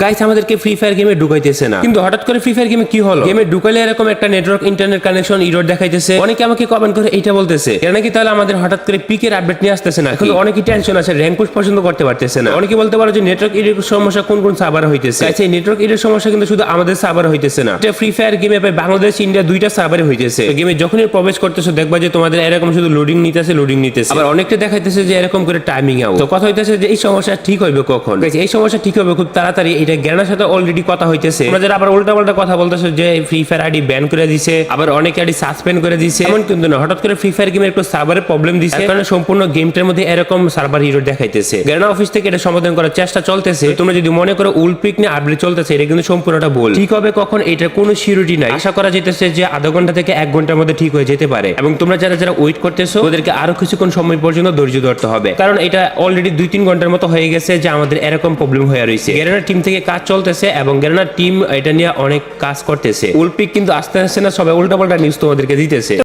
Guys আমাদেরকে free fire গেমে ঢুকাইতেছে না। কিন্তু হঠাৎ করে ফ্রি ফায়ার গেমে কি হলো? গেমে ঢুকাইলে এরকম একটা নেটওয়ার্ক ইন্টারনেট কানেকশন ইরোর দেখাইতেছে। অনেকে আমাকে কমেন্ট করে এটা বলতেছে। কেন নাকি তাহলে আমাদের হঠাৎ করে পিকের আপডেট নিয়ে আসতেছে না এখন অনেকই টেনশন আছে র্যাঙ্ক পুশ পছন্দ করতে পারতেছে না। অনেকে বলতে পারো যে নেটওয়ার্ক ইরোর সমস্যা কোন কোন সার্ভার হইতেছে? গাইস এই নেটওয়ার্ক ইরোর সমস্যা কিন্তু শুধু আমাদের সার্ভার হইতেছে না। এটা ফ্রি ফায়ার গেমে প্রায় বাংলাদেশ ইন্ডিয়া দুইটা সার্ভারে হইতেছে। গেমে যখনই প্রবেশ করতেছো দেখবা যে তোমাদের এরকম শুধু লোডিং নিতেছে লোডিং নিতেছে। আবার অনেকটা দেখাইতেছে যে এরকম করে টাইমিং আউট তো কথা হইতেছে যে এই সমস্যা ঠিক হইবে কখন? এই সমস্যা ঠিক হবে খুব তাড়াতাড়ি এটা জ্ঞানের সাথে অলরেডি কথা হইতেছে। আমাদের আবার উল্টা পাল্টা কথা বলতেছে যে ফ্রি ফায়ার আইডি ব্যান করে দিছে, আবার অনেক আইডি সাসপেন্ড করে দিছে, এমন কিন্তু না। হঠাৎ করে ফ্রি ফায়ার গেমের একটু সার্ভারের প্রবলেম দিছে। কারণে সম্পূর্ণ গেমটার মধ্যে এরকম সার্ভার হিরো দেখাইতেছে। জ্ঞানা অফিস থেকে এটা সমাধান করার চেষ্টা চলতেছে। তোমরা যদি মনে করো উলপিক নিয়ে আপডেট চলতেছে, এটা কিন্তু সম্পূর্ণটা ভুল। ঠিক হবে কখন এটা কোনো সিউরিটি নাই। আশা করা যেতেছে যে আধা ঘণ্টা থেকে এক ঘণ্টার মধ্যে ঠিক হয়ে যেতে পারে। এবং তোমরা যারা যারা ওয়েট করতেছো, ওদেরকে আরও কিছুক্ষণ সময় পর্যন্ত ধৈর্য ধরতে হবে। কারণ এটা অলরেডি দুই তিন ঘণ্টার মতো হয়ে গেছে যে আমাদের এরকম প্রবলেম হয়ে রয়েছে গেরানার টিম থেকে কাজ চলতেছে এবং গ্রেনার টিম এটা নিয়ে অনেক কাজ করতেছে। উল্পিক কিন্তু আস্তে আস্তে না সবাই উল্টা পাল্টা নিউজ তোমাদেরকে দিতেছে।